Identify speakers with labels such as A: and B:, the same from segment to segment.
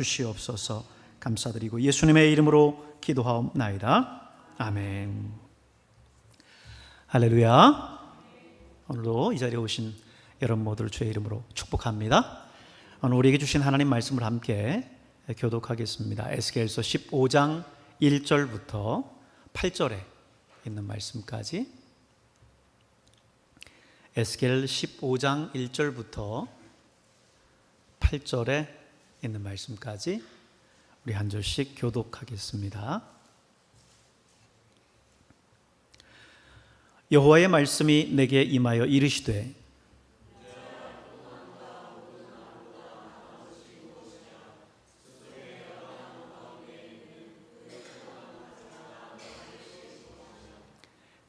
A: 주시옵소서 감사드리고 예수님의 이름으로 기도하옵나이다. 아멘. 할렐루야. 오늘도 이 자리에 오신 여러분 모두를 주의 이름으로 축복합니다. 오늘 우리에게 주신 하나님 말씀을 함께 교독하겠습니다. 에스겔서 15장 1절부터 8절에 있는 말씀까지 에스겔 15장 1절부터 8절에 있는 말씀까지 우리 한 절씩 교독하겠습니다. 여호와의 말씀이 내게 임하여 이르시되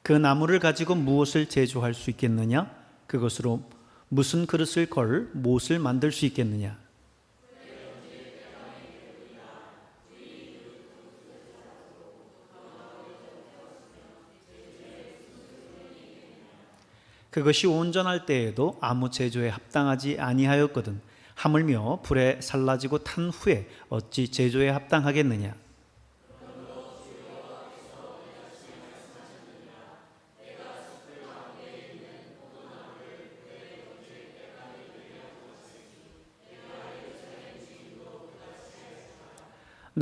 A: 그 나무를 가지고 무엇을 제조할 수 있겠느냐? 그것으로 무슨 그릇을 걸 무엇을 만들 수 있겠느냐? 그것이 온전할 때에도 아무 제조에 합당하지 아니하였거든. 하물며 불에 살라지고 탄 후에 어찌 제조에 합당하겠느냐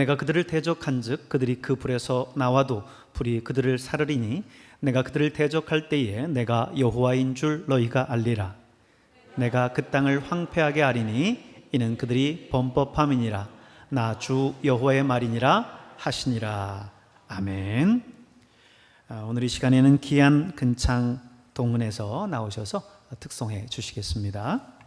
A: 내가 그들을 대적한즉 그들이 그 불에서 나와도 불이 그들을 사르리니 내가 그들을 대적할 때에 내가 여호와인 줄 너희가 알리라. 내가 그 땅을 황폐하게 하리니 이는 그들이 범법함이니라. 나 주 여호와의 말이니라 하시니라. 아멘. 아, 오늘 이 시간에는 기안 근창 동문에서 나오셔서 특송해 주시겠습니다.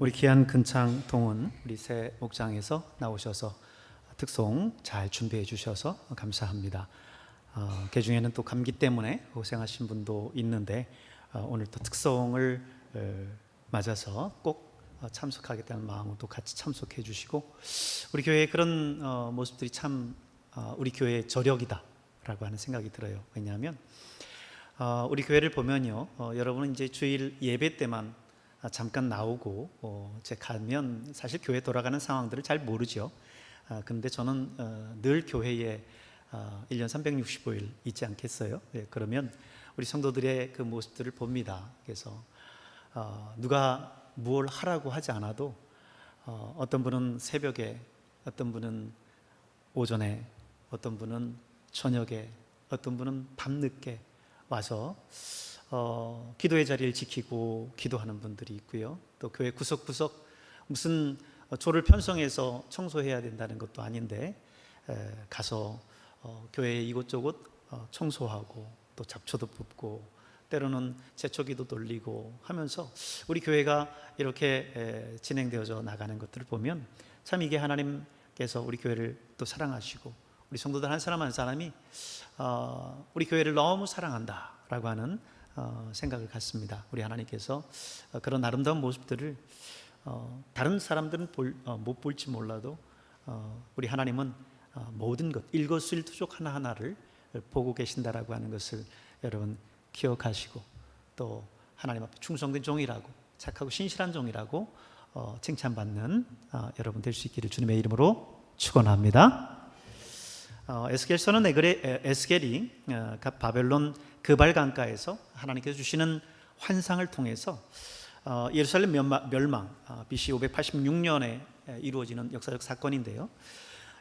A: 우리 귀한 근창 동은 우리 새 목장에서 나오셔서 특송 잘 준비해 주셔서 감사합니다. 어, 그 중에는 또 감기 때문에 고생하신 분도 있는데 어, 오늘 또 특송을 어, 맞아서 꼭 어, 참석하겠다는 마음으로 또 같이 참석해 주시고 우리 교회의 그런 어, 모습들이 참 어, 우리 교회의 저력이다라고 하는 생각이 들어요. 왜냐하면 어, 우리 교회를 보면요, 어, 여러분은 이제 주일 예배 때만 아, 잠깐 나오고 어, 제 가면 사실 교회 돌아가는 상황들을 잘 모르죠. 아, 그런데 저는 어, 늘 교회에 어, 1년 365일 있지 않겠어요? 예, 그러면 우리 성도들의 그 모습들을 봅니다. 그래서 어, 누가 무엇 하라고 하지 않아도 어, 어떤 분은 새벽에, 어떤 분은 오전에, 어떤 분은 저녁에, 어떤 분은 밤늦게 와서 어, 기도의 자리를 지키고 기도하는 분들이 있고요. 또 교회 구석구석 무슨 어, 조를 편성해서 청소해야 된다는 것도 아닌데 에, 가서 어, 교회 이곳저곳 어, 청소하고 또 잡초도 뽑고 때로는 제초기도 돌리고 하면서 우리 교회가 이렇게 에, 진행되어져 나가는 것들을 보면 참 이게 하나님께서 우리 교회를 또 사랑하시고 우리 성도들 한 사람 한 사람이 어, 우리 교회를 너무 사랑한다라고 하는 어, 생각을 갖습니다. 우리 하나님께서 어, 그런 아름다운 모습들을 어, 다른 사람들은 볼, 어, 못 볼지 몰라도 어, 우리 하나님은 어, 모든 것 일거수일투족 하나 하나를 보고 계신다라고 하는 것을 여러분 기억하시고 또 하나님 앞에 충성된 종이라고 착하고 신실한 종이라고 어, 칭찬받는 어, 여러분 될 수 있기를 주님의 이름으로 축원합니다. 어, 에스겔서는 에, 에스겔이 어, 가- 바벨론 그발 강가에서 하나님께서 주시는 환상을 통해서 어, 예루살렘 멸망, BC 586년에 이루어지는 역사적 사건인데요.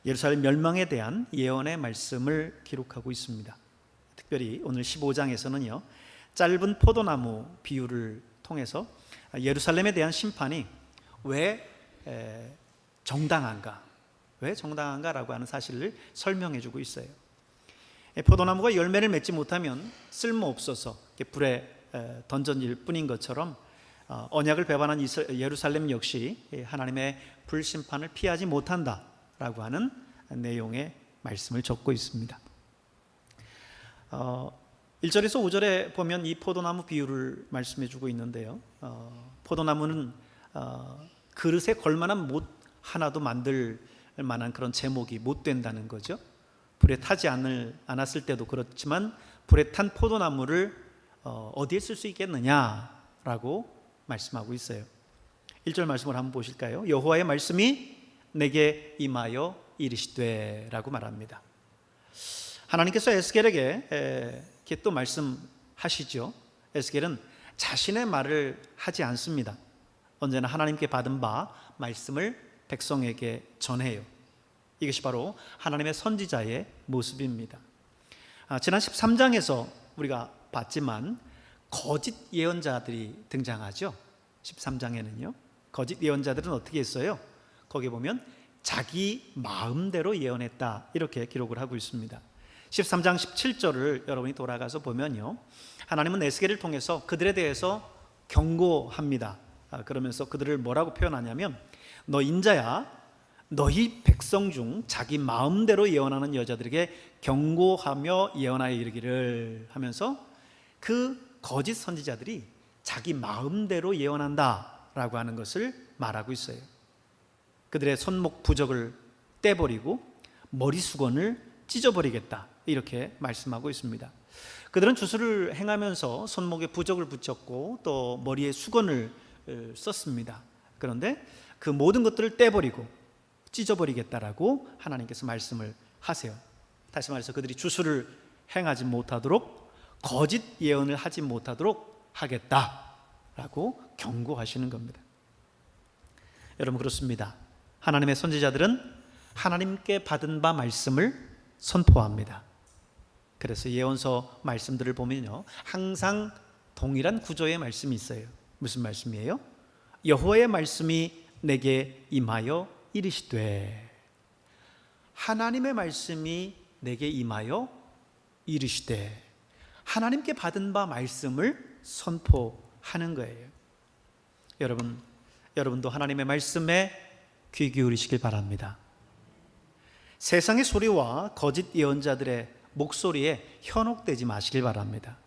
A: 예루살렘 멸망에 대한 예언의 말씀을 기록하고 있습니다. 특별히 오늘 15장에서는요. 짧은 포도나무 비유를 통해서 예루살렘에 대한 심판이 왜 에, 정당한가? 왜 정당한가라고 하는 사실을 설명해 주고 있어요. 예, 포도나무가 열매를 맺지 못하면 쓸모 없어서 불에 에, 던져질 뿐인 것처럼 어, 언약을 배반한 예루살렘 역시 예, 하나님의 불심판을 피하지 못한다라고 하는 내용의 말씀을 적고 있습니다. 어, 1절에서 5절에 보면 이 포도나무 비유를 말씀해 주고 있는데요. 어, 포도나무는 어, 그릇에 걸만한 못 하나도 만들 만한 그런 제목이 못 된다는 거죠. 불에 타지 않을, 않았을 때도 그렇지만 불에 탄 포도나무를 어, 어디에 쓸 수 있겠느냐라고 말씀하고 있어요. 1절 말씀을 한번 보실까요? 여호와의 말씀이 내게 임하여 이르시되라고 말합니다. 하나님께서 에스겔에게 에, 이렇게 또 말씀하시죠. 에스겔은 자신의 말을 하지 않습니다. 언제나 하나님께 받은 바 말씀을 백성에게 전해요. 이것이 바로 하나님의 선지자의 모습입니다. 아, 지난 13장에서 우리가 봤지만 거짓 예언자들이 등장하죠. 13장에는요. 거짓 예언자들은 어떻게 했어요? 거기 보면 자기 마음대로 예언했다. 이렇게 기록을 하고 있습니다. 13장 17절을 여러분이 돌아가서 보면요. 하나님은 에스겔을 통해서 그들에 대해서 경고합니다. 아, 그러면서 그들을 뭐라고 표현하냐면 너 인자야 너희 백성 중 자기 마음대로 예언하는 여자들에게 경고하며 예언하여 이르기를 하면서 그 거짓 선지자들이 자기 마음대로 예언한다라고 하는 것을 말하고 있어요. 그들의 손목 부적을 떼버리고 머리 수건을 찢어버리겠다 이렇게 말씀하고 있습니다. 그들은 주술을 행하면서 손목에 부적을 붙였고 또 머리에 수건을 어, 썼습니다. 그런데 그 모든 것들을 떼버리고 찢어버리겠다라고 하나님께서 말씀을 하세요. 다시 말해서 그들이 주술을 행하지 못하도록 거짓 예언을 하지 못하도록 하겠다라고 경고하시는 겁니다. 여러분 그렇습니다. 하나님의 선지자들은 하나님께 받은 바 말씀을 선포합니다. 그래서 예언서 말씀들을 보면요. 항상 동일한 구조의 말씀이 있어요. 무슨 말씀이에요? 여호와의 말씀이 내게 임하여 이르시되 하나님의 말씀이 내게 임하여 이르시되 하나님께 받은 바 말씀을 선포하는 거예요. 여러분 여러분도 하나님의 말씀에 귀 기울이시길 바랍니다. 세상의 소리와 거짓 예언자들의 목소리에 현혹되지 마시길 바랍니다.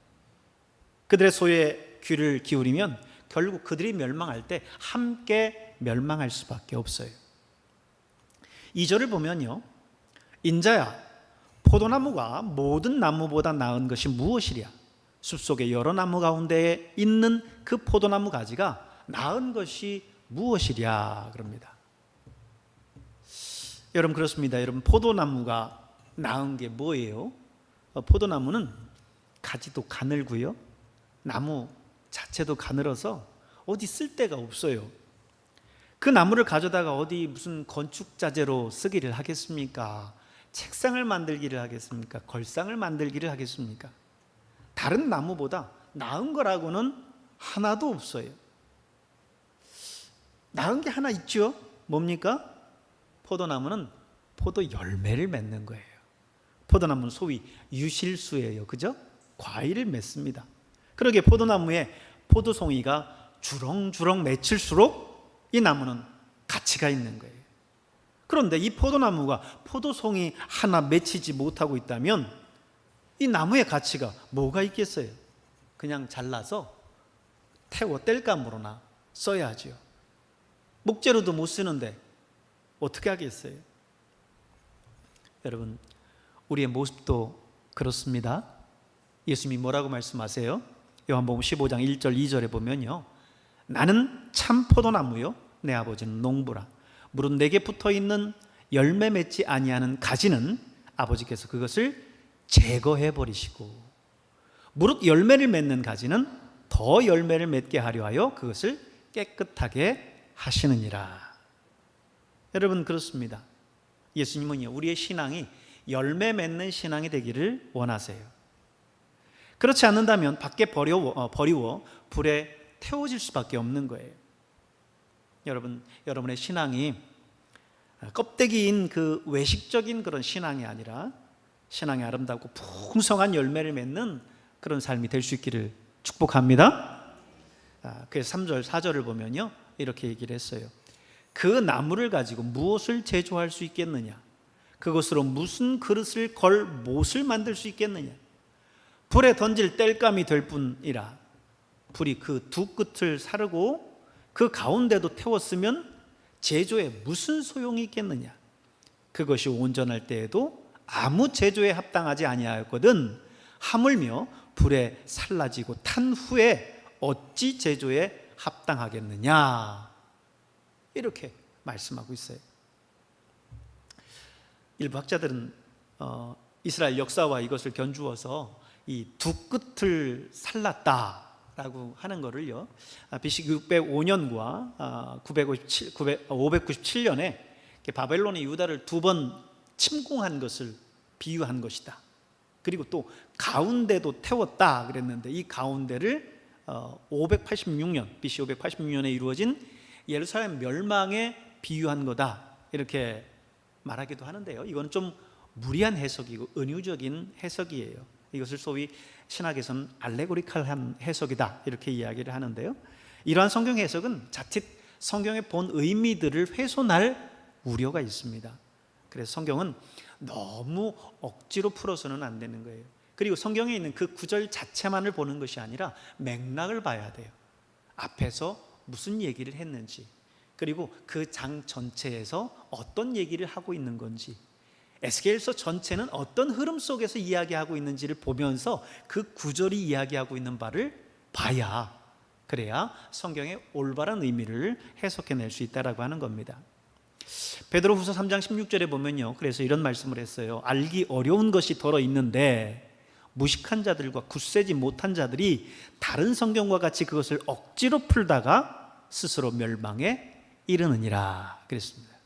A: 그들의 소리에 귀를 기울이면 결국 그들이 멸망할 때 함께 멸망할 수밖에 없어요. 2절을 보면요. 인자야 포도나무가 모든 나무보다 나은 것이 무엇이랴? 숲속의 여러 나무 가운데에 있는 그 포도나무 가지가 나은 것이 무엇이랴 그럽니다. 여러분 그렇습니다. 여러분 포도나무가 나은 게 뭐예요? 어, 포도나무는 가지도 가늘고요. 나무 자체도 가늘어서 어디 쓸 데가 없어요. 그 나무를 가져다가 어디 무슨 건축 자재로 쓰기를 하겠습니까? 책상을 만들기를 하겠습니까? 걸상을 만들기를 하겠습니까? 다른 나무보다 나은 거라고는 하나도 없어요. 나은 게 하나 있죠? 뭡니까? 포도나무는 포도 열매를 맺는 거예요. 포도나무는 소위 유실수예요. 그죠? 과일을 맺습니다. 그러게 포도나무에 포도송이가 주렁주렁 맺힐수록 이 나무는 가치가 있는 거예요. 그런데 이 포도나무가 포도송이 하나 맺히지 못하고 있다면 이 나무의 가치가 뭐가 있겠어요? 그냥 잘라서 태워 뗄감으로나 써야지요. 목재로도 못 쓰는데 어떻게 하겠어요? 여러분, 우리의 모습도 그렇습니다. 예수님이 뭐라고 말씀하세요? 요한복음 15장 1절 2절에 보면요. 나는 참 포도나무요 내 아버지는 농부라. 무릇 내게 붙어 있는 열매 맺지 아니하는 가지는 아버지께서 그것을 제거해 버리시고 무릇 열매를 맺는 가지는 더 열매를 맺게 하려 하여 그것을 깨끗하게 하시느니라. 여러분 그렇습니다. 예수님은요 우리의 신앙이 열매 맺는 신앙이 되기를 원하세요. 그렇지 않는다면 밖에 버려 어, 버리워 불에 태워질 수밖에 없는 거예요. 여러분 여러분의 신앙이 껍데기인 그 외식적인 그런 신앙이 아니라 신앙이 아름답고 풍성한 열매를 맺는 그런 삶이 될 수 있기를 축복합니다. 아, 그래서 3절, 4절을 보면요. 이렇게 얘기를 했어요. 그 나무를 가지고 무엇을 제조할 수 있겠느냐? 그것으로 무슨 그릇을 걸 못을 만들 수 있겠느냐? 불에 던질 땔감이 될 뿐이라 불이 그 두 끝을 사르고 그 가운데도 태웠으면 제조에 무슨 소용이 있겠느냐? 그것이 온전할 때에도 아무 제조에 합당하지 아니하였거든 하물며 불에 살라지고 탄 후에 어찌 제조에 합당하겠느냐? 이렇게 말씀하고 있어요. 일부 학자들은 어, 이스라엘 역사와 이것을 견주어서 이 두 끝을 살랐다라고 하는 것을요. BC 605년과 957, 597년에 바벨론이 유다를 두 번 침공한 것을 비유한 것이다. 그리고 또 가운데도 태웠다 그랬는데 이 가운데를 586년 BC 586년에 이루어진 예루살렘 멸망에 비유한 거다 이렇게 말하기도 하는데요. 이건 좀 무리한 해석이고 은유적인 해석이에요. 이것을 소위 신학에서는 알레고리칼한 해석이다 이렇게 이야기를 하는데요. 이러한 성경 해석은 자칫 성경의 본 의미들을 훼손할 우려가 있습니다. 그래서 성경은 너무 억지로 풀어서는 안 되는 거예요. 그리고 성경에 있는 그 구절 자체만을 보는 것이 아니라 맥락을 봐야 돼요. 앞에서 무슨 얘기를 했는지, 그리고 그 장 전체에서 어떤 얘기를 하고 있는 건지, 에스겔서 전체는 어떤 흐름 속에서 이야기하고 있는지를 보면서 그 구절이 이야기하고 있는 바를 봐야 그래야 성경의 올바른 의미를 해석해낼 수 있다라고 하는 겁니다. 베드로후서 3장 16절에 보면요. 그래서 이런 말씀을 했어요. 알기 어려운 것이 더러 있는데 무식한 자들과 굳세지 못한 자들이 다른 성경과 같이 그것을 억지로 풀다가 스스로 멸망에 이르느니라 그랬습니다.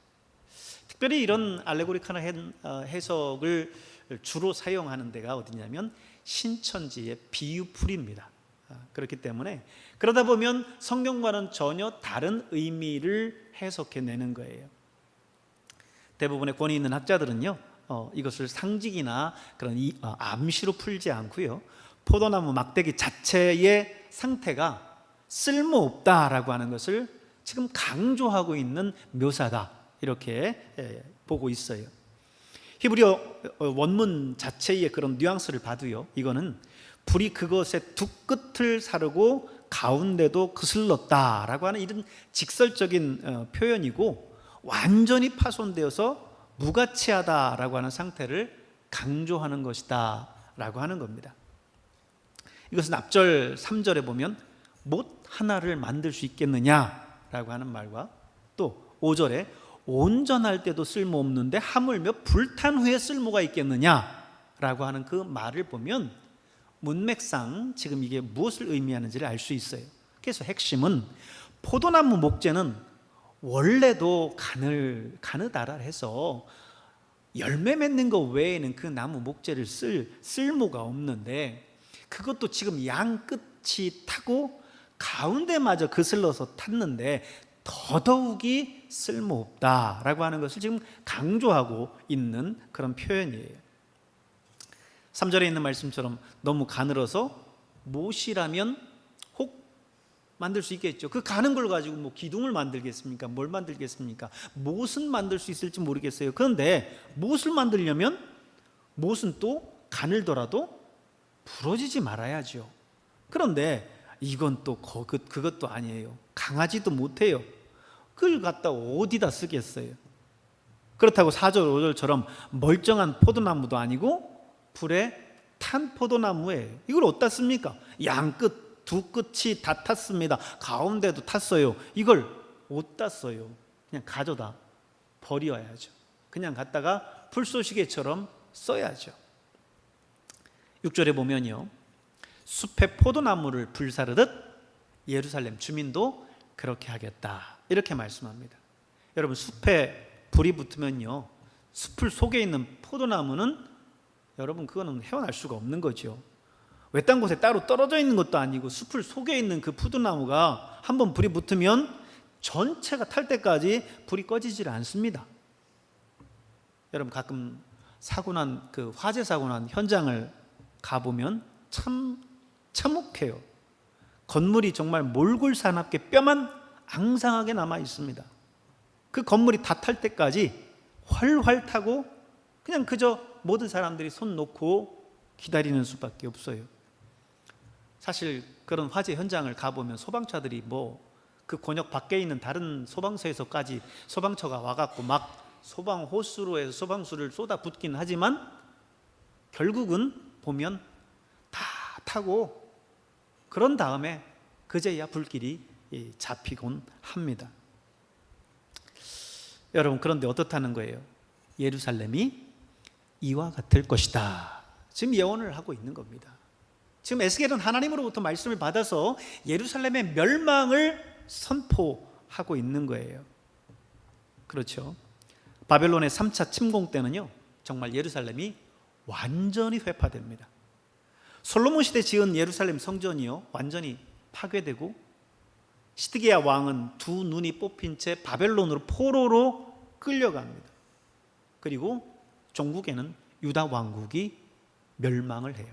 A: 특별히 이런 알레고리카나 어, 해석을 주로 사용하는 데가 어디냐면 신천지의 비유풀입니다. 아, 그렇기 때문에 그러다 보면 성경과는 전혀 다른 의미를 해석해내는 거예요. 대부분의 권위 있는 학자들은요, 어, 이것을 상징이나 그런 이, 어, 암시로 풀지 않고요, 포도나무 막대기 자체의 상태가 쓸모없다라고 하는 것을 지금 강조하고 있는 묘사다 이렇게 예, 보고 있어요. 히브리어 어, 원문 자체의 그런 뉘앙스를 봐도요. 이거는 불이 그것의 두 끝을 사르고 가운데도 그슬렀다라고 하는 이런 직설적인 어, 표현이고 완전히 파손되어서 무가치하다라고 하는 상태를 강조하는 것이다라고 하는 겁니다. 이것은 앞절 3절에 보면 못 하나를 만들 수 있겠느냐라고 하는 말과 또 5절에 온전할 때도 쓸모없는데 하물며 불탄 후에 쓸모가 있겠느냐라고 하는 그 말을 보면 문맥상 지금 이게 무엇을 의미하는지를 알 수 있어요. 그래서 핵심은 포도나무 목재는 원래도 가늘 가느다라 해서 열매 맺는 것 외에는 그 나무 목재를 쓸 쓸모가 없는데 그것도 지금 양 끝이 타고 가운데마저 거슬러서 탔는데 더더욱이 쓸모없다라고 하는 것을 지금 강조하고 있는 그런 표현이에요. 3절에 있는 말씀처럼 너무 가늘어서 못이라면 혹 만들 수 있겠죠. 그 가는 걸 가지고 뭐 기둥을 만들겠습니까? 뭘 만들겠습니까? 못은 만들 수 있을지 모르겠어요. 그런데 못을 만들려면 못은 또 가늘더라도 부러지지 말아야죠. 그런데 이건 또 그것, 그것도 아니에요. 강하지도 못해요. 그걸 갖다 어디다 쓰겠어요? 그렇다고 4절, 5절처럼 멀쩡한 포도나무도 아니고 불에 탄 포도나무에 이걸 어디다 씁니까? 양끝 두 끝이 다 탔습니다. 가운데도 탔어요. 이걸 어디다 써요? 그냥 가져다 버려야죠. 그냥 갖다가 불쏘시개처럼 써야죠. 6절에 보면요. 숲에 포도나무를 불사르듯 예루살렘 주민도 그렇게 하겠다. 이렇게 말씀합니다. 여러분 숲에 불이 붙으면요. 숲을 속에 있는 포도나무는 여러분 그거는 헤어날 수가 없는 거죠. 외딴 곳에 따로 떨어져 있는 것도 아니고 숲을 속에 있는 그 푸드나무가 한번 불이 붙으면 전체가 탈 때까지 불이 꺼지질 않습니다. 여러분 가끔 사고 난 그 화재 사고 난 현장을 가 보면 참 참혹해요. 건물이 정말 몰골사납게 뼈만 앙상하게 남아 있습니다. 그 건물이 다 탈 때까지 활활 타고 그냥 그저 모든 사람들이 손 놓고 기다리는 수밖에 없어요. 사실 그런 화재 현장을 가보면 소방차들이 뭐 그 권역 밖에 있는 다른 소방서에서까지 소방차가 와갖고 막 소방 호수로 해서 소방수를 쏟아 붓긴 하지만 결국은 보면 다 타고 그런 다음에 그제야 불길이 잡히곤 합니다. 여러분 그런데 어떻다는 거예요? 예루살렘이 이와 같을 것이다. 지금 예언을 하고 있는 겁니다. 지금 에스겔은 하나님으로부터 말씀을 받아서 예루살렘의 멸망을 선포하고 있는 거예요. 그렇죠. 바벨론의 3차 침공 때는요, 정말 예루살렘이 완전히 회파됩니다. 솔로몬 시대 지은 예루살렘 성전이요, 완전히 파괴되고, 시드기야 왕은 두 눈이 뽑힌 채 바벨론으로 포로로 끌려갑니다. 그리고 종국에는 유다 왕국이 멸망을 해요.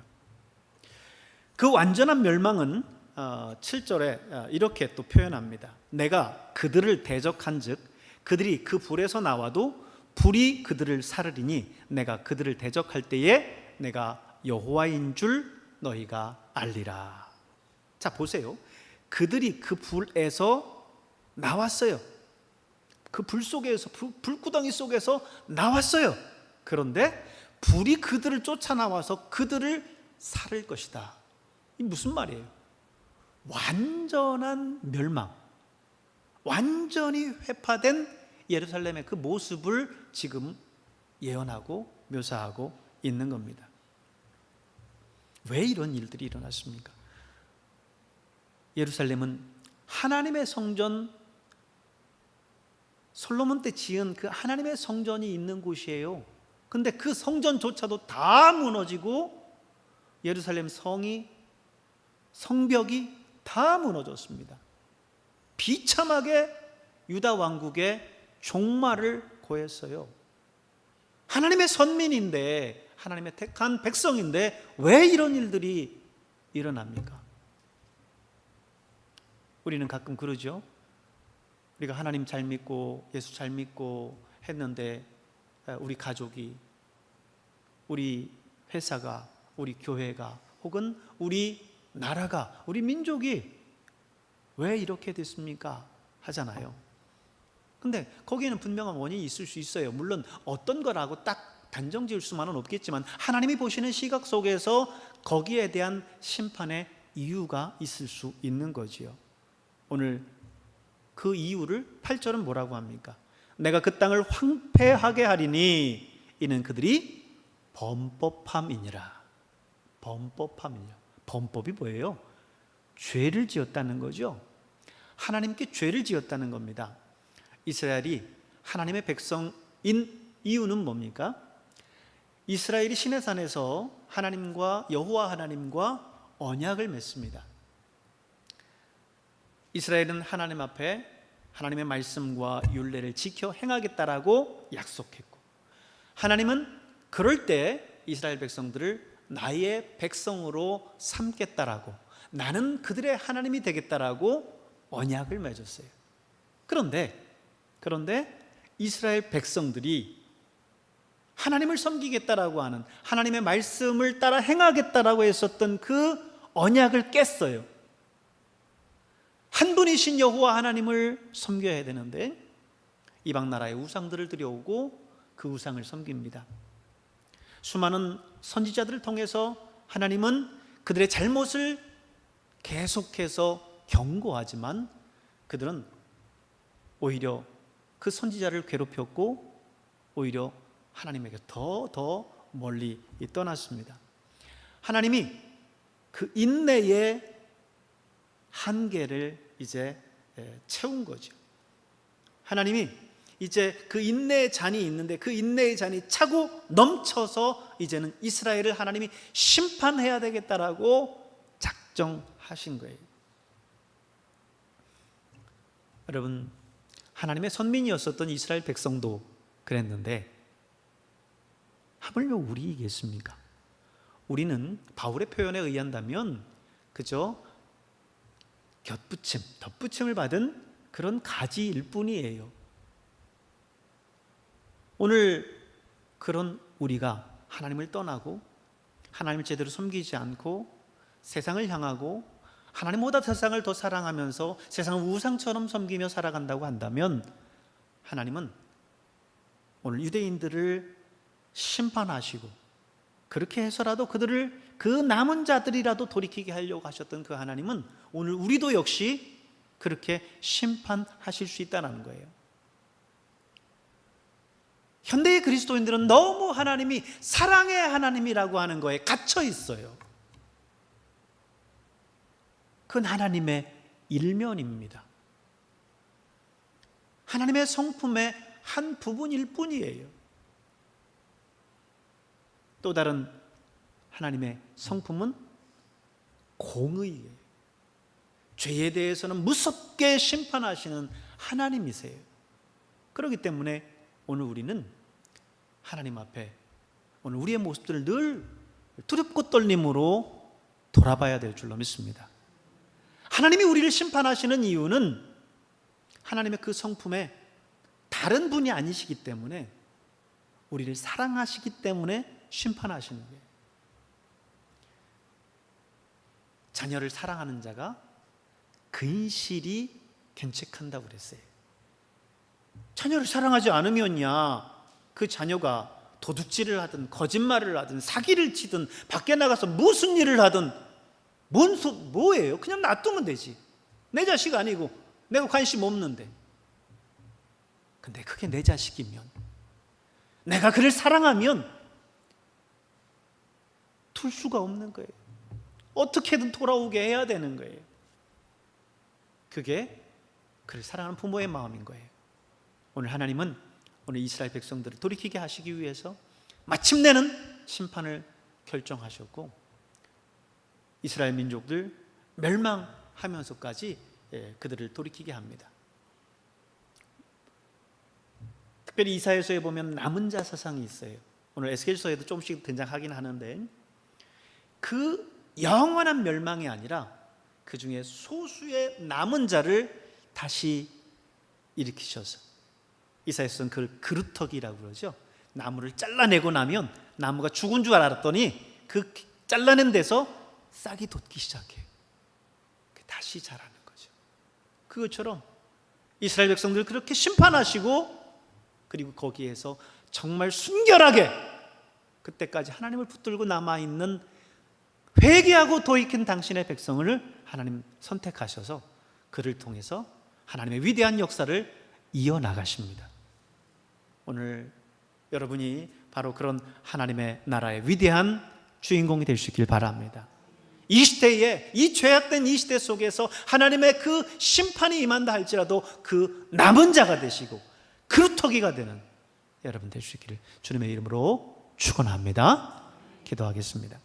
A: 그 완전한 멸망은 7절에 어, 이렇게 또 표현합니다. 내가 그들을 대적한즉 그들이 그 불에서 나와도 불이 그들을 사르리니 내가 그들을 대적할 때에 내가 여호와인 줄 너희가 알리라. 자 보세요. 그들이 그 불에서 나왔어요. 그 불 속에서 불, 불구덩이 속에서 나왔어요. 그런데 불이 그들을 쫓아 나와서 그들을 살을 것이다. 이 무슨 말이에요? 완전한 멸망, 완전히 회파된 예루살렘의 그 모습을 지금 예언하고 묘사하고 있는 겁니다. 왜 이런 일들이 일어났습니까? 예루살렘은 하나님의 성전 솔로몬 때 지은 그 하나님의 성전이 있는 곳이에요. 근데 그 성전조차도 다 무너지고 예루살렘 성이 성벽이 다 무너졌습니다. 비참하게 유다 왕국의 종말을 고했어요. 하나님의 선민인데 하나님의 택한 백성인데 왜 이런 일들이 일어납니까? 우리는 가끔 그러죠. 우리가 하나님 잘 믿고 예수 잘 믿고 했는데 에, 우리 가족이 우리 회사가 우리 교회가 혹은 우리 나라가 우리 민족이 왜 이렇게 됐습니까? 하잖아요. 근데 거기에는 분명한 원인이 있을 수 있어요. 물론 어떤 거라고 딱 단정 지을 수만은 없겠지만 하나님이 보시는 시각 속에서 거기에 대한 심판의 이유가 있을 수 있는 거지요. 오늘 그 이유를 8절은 뭐라고 합니까? 내가 그 땅을 황폐하게 하리니 이는 그들이 범법함이니라. 범법함이니라. 범법이 뭐예요? 죄를 지었다는 거죠. 하나님께 죄를 지었다는 겁니다. 이스라엘이 하나님의 백성인 이유는 뭡니까? 이스라엘이 시내산에서 하나님과 여호와 하나님과 언약을 맺습니다. 이스라엘은 하나님 앞에 하나님의 말씀과 율례를 지켜 행하겠다라고 약속했고 하나님은 그럴 때 이스라엘 백성들을 나의 백성으로 삼겠다라고 나는 그들의 하나님이 되겠다라고 언약을 맺었어요. 그런데 그런데 이스라엘 백성들이 하나님을 섬기겠다라고 하는 하나님의 말씀을 따라 행하겠다라고 했었던 그 언약을 깼어요. 한 분이신 여호와 하나님을 섬겨야 되는데 이방 나라의 우상들을 들여오고 그 우상을 섬깁니다. 수많은 선지자들을 통해서 하나님은 그들의 잘못을 계속해서 경고하지만 그들은 오히려 그 선지자를 괴롭혔고 오히려 하나님에게 더 더 멀리 떠났습니다. 하나님이 그 인내의 한계를 이제 채운 거죠. 하나님이 이제 그 인내의 잔이 있는데 그 인내의 잔이 차고 넘쳐서 이제는 이스라엘을 하나님이 심판해야 되겠다라고 작정하신 거예요. 여러분 하나님의 선민이었었던 이스라엘 백성도 그랬는데 하물며 우리이겠습니까? 우리는 바울의 표현에 의한다면 그저 곁붙임, 덧붙임을 받은 그런 가지일 뿐이에요. 오늘 그런 우리가 하나님을 떠나고 하나님을 제대로 섬기지 않고 세상을 향하고 하나님보다 세상을 더 사랑하면서 세상을 우상처럼 섬기며 살아간다고 한다면 하나님은 오늘 유대인들을 심판하시고 그렇게 해서라도 그들을 그 남은 자들이라도 돌이키게 하려고 하셨던 그 하나님은 오늘 우리도 역시 그렇게 심판하실 수 있다는 거예요. 현대의 그리스도인들은 너무 하나님이 사랑의 하나님이라고 하는 거에 갇혀 있어요. 그건 하나님의 일면입니다. 하나님의 성품의 한 부분일 뿐이에요. 또 다른 하나님의 성품은 공의예요. 죄에 대해서는 무섭게 심판하시는 하나님이세요. 그렇기 때문에 오늘 우리는 하나님 앞에 오늘 우리의 모습들을 늘 두렵고 떨림으로 돌아봐야 될 줄로 믿습니다. 하나님이 우리를 심판하시는 이유는 하나님의 그 성품에 다른 분이 아니시기 때문에 우리를 사랑하시기 때문에 심판하시는 거예요. 자녀를 사랑하는 자가 근실이 견책한다고 그랬어요. 자녀를 사랑하지 않으면야 그 자녀가 도둑질을 하든 거짓말을 하든 사기를 치든 밖에 나가서 무슨 일을 하든 뭔 소, 뭐예요? 그냥 놔두면 되지. 내 자식 아니고 내가 관심 없는데. 근데 그게 내 자식이면 내가 그를 사랑하면 둘 수가 없는 거예요. 어떻게든 돌아오게 해야 되는 거예요. 그게 그를 사랑하는 부모의 마음인 거예요. 오늘 하나님은 오늘 이스라엘 백성들을 돌이키게 하시기 위해서 마침내는 심판을 결정하셨고 이스라엘 민족들 멸망하면서까지 예, 그들을 돌이키게 합니다. 특별히 이사야서에 보면 남은 자 사상이 있어요. 오늘 에스겔서에도 조금씩 등장하긴 하는데 그 영원한 멸망이 아니라 그 중에 소수의 남은 자를 다시 일으키셔서 이사야서는 그걸 그루터기라고 그러죠. 나무를 잘라내고 나면 나무가 죽은 줄 알았더니 그 잘라낸 데서 싹이 돋기 시작해요. 다시 자라는 거죠. 그것처럼 이스라엘 백성들 그렇게 심판하시고 그리고 거기에서 정말 순결하게 그때까지 하나님을 붙들고 남아 있는 회개하고 도익한 당신의 백성을 하나님 선택하셔서 그를 통해서 하나님의 위대한 역사를 이어 나가십니다. 오늘 여러분이 바로 그런 하나님의 나라의 위대한 주인공이 될 수 있길 바랍니다. 이 시대에 이 죄악된 이 시대 속에서 하나님의 그 심판이 임한다 할지라도 그 남은 자가 되시고 그루터기가 되는 여러분 될 수 있기를 주님의 이름으로 축원합니다. 기도하겠습니다.